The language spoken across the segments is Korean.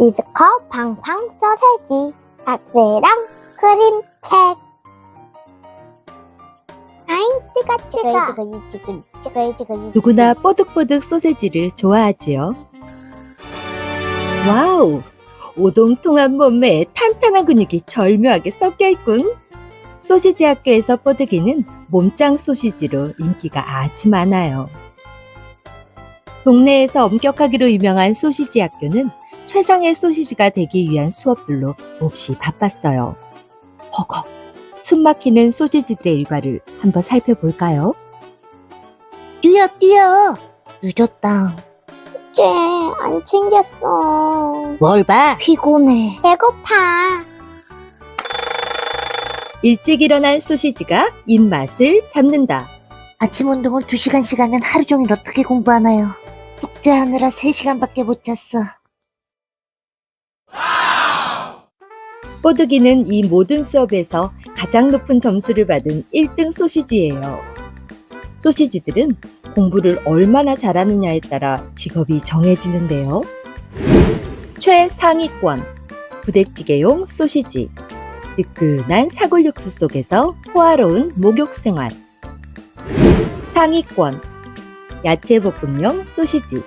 이즈커 팡팡 소세지 박스랑 크림책 아잉 뜨거 뜨거 뜨거 이 지금 뜨거 이 지금 누구나 뽀득뽀득 소세지를 좋아하지요. 와우! 오동통한 몸매에 탄탄한 근육이 절묘하게 섞여 있군. 소시지 학교에서 뽀득이는 몸짱 소시지로 인기가 아주 많아요. 동네에서 엄격하기로 유명한 소시지 학교는 최상의 소시지가 되기 위한 수업들로 몹시 바빴어요. 허걱! 숨막히는 소시지들의 일과를 한번 살펴볼까요? 뛰어 뛰어 늦었다 숙제 안 챙겼어 뭘 봐? 피곤해 배고파 일찍 일어난 소시지가 입맛을 잡는다. 아침 운동을 2시간씩 하면 하루 종일 어떻게 공부하나요? 숙제하느라 3시간밖에 못 잤어. 뽀득이는 이 모든 수업에서 가장 높은 점수를 받은 1등 소시지예요. 소시지들은 공부를 얼마나 잘하느냐에 따라 직업이 정해지는데요. 최상위권 부대찌개용 소시지 뜨끈한 사골 육수 속에서 호화로운 목욕 생활 상위권 야채 볶음용 소시지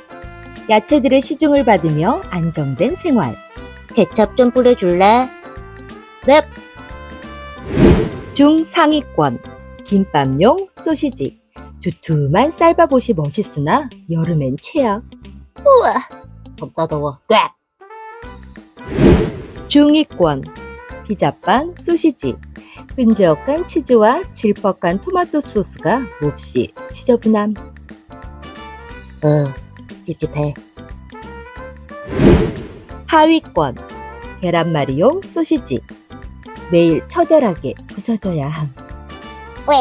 야채들의 시중을 받으며 안정된 생활 케첩 좀 뿌려줄래? 중상위권 김밥용 소시지. 두툼한 쌀밥옷이 멋있으나 여름엔 최악. 우와, 겁나 더워. 꽉! 중위권 피자빵 소시지. 끈적한 치즈와 질퍽한 토마토 소스가 몹시 지저분함. 어, 찝찝해. 하위권 계란말이용 소시지 매일 처절하게 부서져야 함 왜?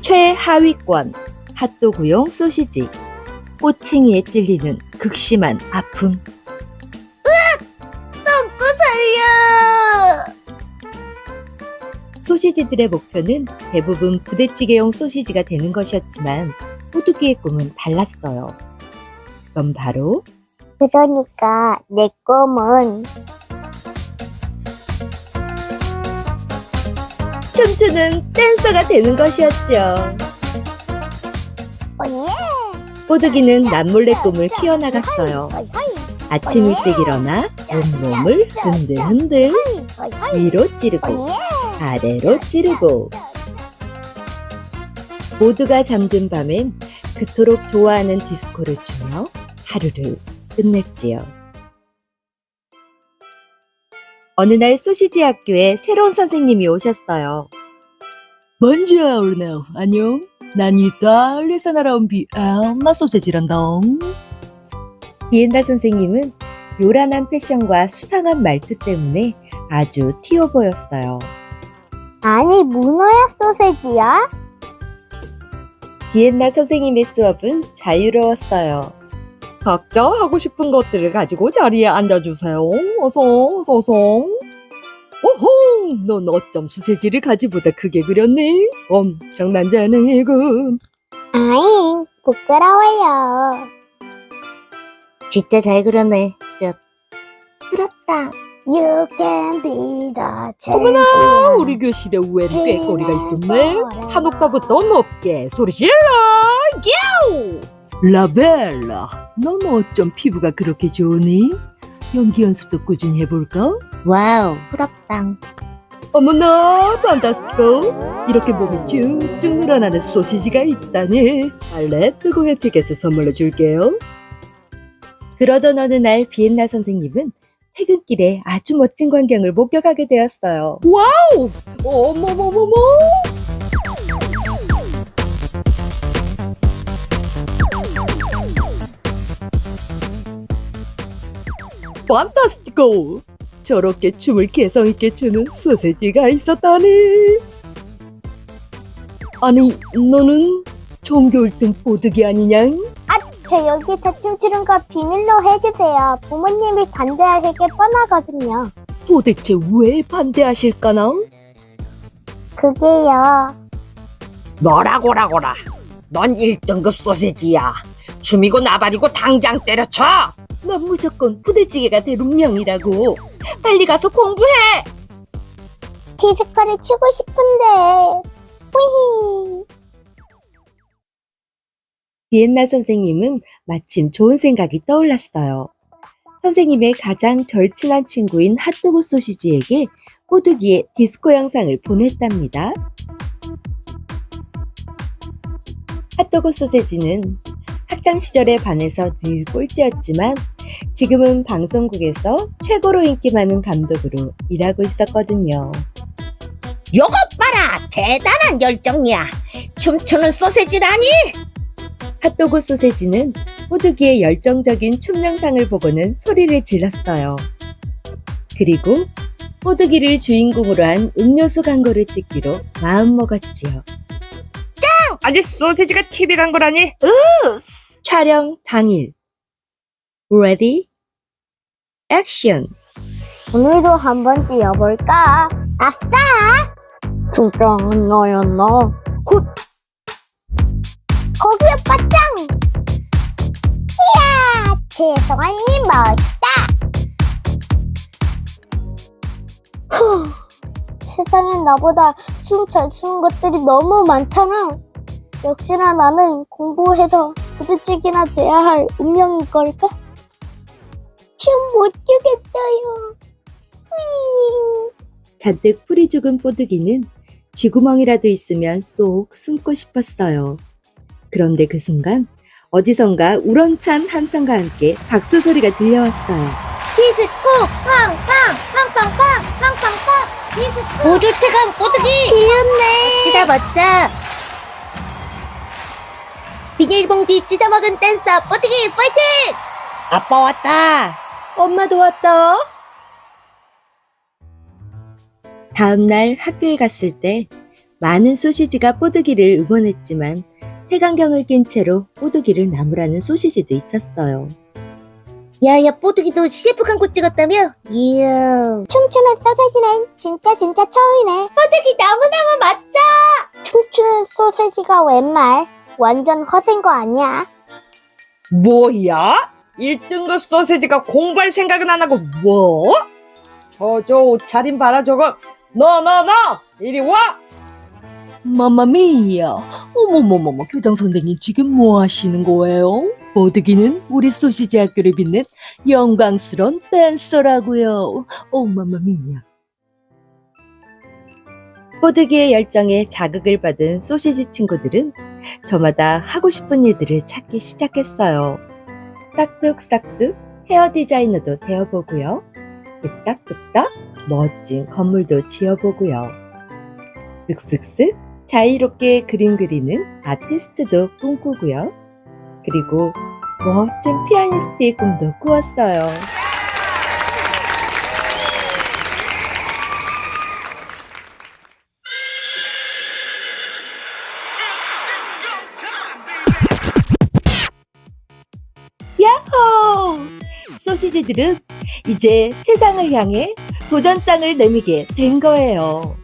최하위권 핫도그용 소시지 꼬챙이에 찔리는 극심한 아픔 똥꼬 살려! 소시지들의 목표는 대부분 부대찌개용 소시지가 되는 것이었지만 호두기의 꿈은 달랐어요. 그건 바로 그러니까 내 꿈은 춤추는 댄서가 되는 것이었죠. 호두기는 남몰래 꿈을 키워나갔어요. 아침 일찍 일어나 온몸을 흔들흔들. 위로 찌르고 아래로 찌르고 모두가 잠든 밤엔 그토록 좋아하는 디스코를 추며 하루를 끝냈지요. 어느 날 소시지 학교에 새로운 선생님이 오셨어요. 먼지야 오르네요. 안녕. 난 이탈리아에서 날아온 비엔나 소시지란다. 비엔나 선생님은 요란한 패션과 수상한 말투 때문에 아주 튀어 보였어요. 아니 문어야 소세지야? 비엔나 선생님의 수업은 자유로웠어요. 각자 하고 싶은 것들을 가지고 자리에 앉아주세요. 어서, 어서, 어서. 오호! 넌 어쩜 수세지를 가지보다 크게 그렸니? 엄청난 재능이군. 아잉 부끄러워요 진짜 잘 그렸네. 저, 부럽다 You can be the 어머나, champion 우리 교실에 웬 꾀꼬리가 있었네? 한 옥타부터 높게 소리 질러! 꺄우! 라벨라, 넌 어쩜 피부가 그렇게 좋으니? 연기 연습도 꾸준히 해볼까? 와우, 부럽당. 어머나 판타스티코 이렇게 몸이 쭉쭉 늘어나는 소시지가 있다니 알레 뜨거운 티켓을 선물로 줄게요 그러던 어느 날 비엔나 선생님은 퇴근길에 아주 멋진 광경을 목격하게 되었어요 와우 어머머머머 판타스티코 저렇게 춤을 개성있게 추는 소세지가 있었다니. 아니, 너는 종교 1등 보드기 아니냐? 저 여기서 춤추는 거 비밀로 해주세요 부모님이 반대하실 게 뻔하거든요 도대체 왜 반대하실까나? 그게요 뭐라고라고라. 넌 1등급 소세지야. 춤이고 나발이고 당장 때려쳐. 넌 무조건 부대찌개가 될 운명이라고. 빨리 가서 공부해. 디스코를 치고 싶은데. 뿌히. 비엔나 선생님은 마침 좋은 생각이 떠올랐어요. 선생님의 가장 절친한 친구인 핫도그 소시지에게 뽀드기의 디스코 영상을 보냈답니다. 핫도그 소세지는 학창 시절에 반해서 늘 꼴찌였지만 지금은 방송국에서 최고로 인기 많은 감독으로 일하고 있었거든요. 요것 봐라! 대단한 열정이야! 춤추는 소세지라니! 핫도그 소세지는 호두기의 열정적인 춤 영상을 보고는 소리를 질렀어요. 그리고 호두기를 주인공으로 한 음료수 광고를 찍기로 마음먹었지요. 아니 소세지가 TV 간 거라니? 촬영 당일. Ready? Action! 오늘도 한번 뛰어볼까? 아싸! 중장은 너였나? 굿! 거기 오빠 짱! 이야! 최성환님 멋있다! 후! 세상엔 나보다 춤 잘 추는 것들이 너무 많잖아. 역시나 나는 공부해서 부대찌개나 돼야 할 운명인 걸까? 춤못 추겠어요. 음. 잔뜩 풀이 죽은 뽀드기는 쥐구멍이라도 있으면 쏙 숨고 싶었어요. 그런데 그 순간 어디선가 우렁찬 함성과 함께 박수 소리가 들려왔어요. 디스코 팡팡 팡팡팡 팡팡팡 디스코 우주 최강 뽀드기 귀엽네 찢어 멋져! 비닐봉지 찢어먹은 댄서 뽀뜨기 파이팅! 아빠 왔다! 엄마도 왔다. 다음 날 학교에 갔을 때 많은 소시지가 뽀드기를 응원했지만 색안경을 낀 채로 뽀드기를 나무라는 소시지도 있었어요. 야야 뽀뜨기도 CF 광고 찍었다며? 이야 춤추는 소세지는 진짜 진짜 처음이네 뽀뜨기 너무너무 멋져! 춤추는 소세지가 웬 말 완전 허세인 거 아니야 뭐야? 1등급 소세지가 공부할 생각은 안 하고 뭐? 저저 옷차림 봐라 저거 너너너 이리 와! 마마미야, 어머머머머, 교장 선생님 지금 뭐 하시는 거예요? 뽀드기는 우리 소시지 학교를 빛낸 영광스러운 댄서라고요. 오 마마미야. 뽀드기의 열정에 자극을 받은 소시지 친구들은 저마다 하고 싶은 일들을 찾기 시작했어요. 싹둑싹둑 헤어 디자이너도 되어보고요. 뚝딱뚝딱 멋진 건물도 지어보고요. 쓱쓱쓱 자유롭게 그림 그리는 아티스트도 꿈꾸고요. 그리고 멋진 피아니스트의 꿈도 꾸었어요. 소시지들은 이제 세상을 향해 도전장을 내미게 된 거예요.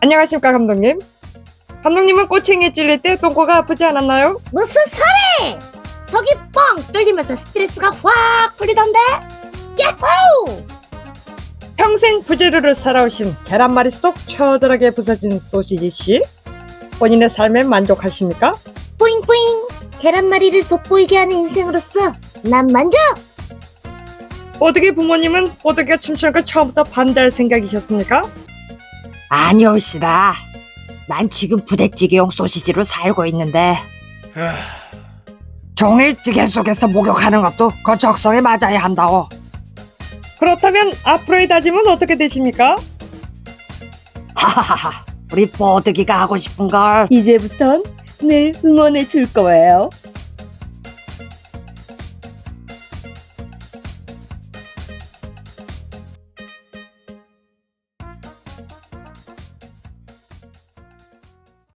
안녕하십니까 감독님? 감독님은 꼬챙이에 찔릴 때 똥꼬가 아프지 않았나요? 무슨 소리! 속이 뻥 뚫리면서 스트레스가 확 풀리던데? 야호! 평생 부재료를 살아오신 계란말이 속 처절하게 부서진 소시지 씨 본인의 삶에 만족하십니까? 뿌잉뿌잉 계란말이를 돋보이게 하는 인생으로서 난 만족! 뽀드기 부모님은 뽀드기가 춤추는 걸 처음부터 반대할 생각이셨습니까? 아니올시다. 난 지금 부대찌개용 소시지로 살고 있는데 종일 찌개 속에서 목욕하는 것도 그 적성에 맞아야 한다오. 그렇다면 앞으로의 다짐은 어떻게 되십니까? 하하하하. 우리 뽀드기가 하고 싶은 걸 이제부턴 늘 응원해 줄 거예요.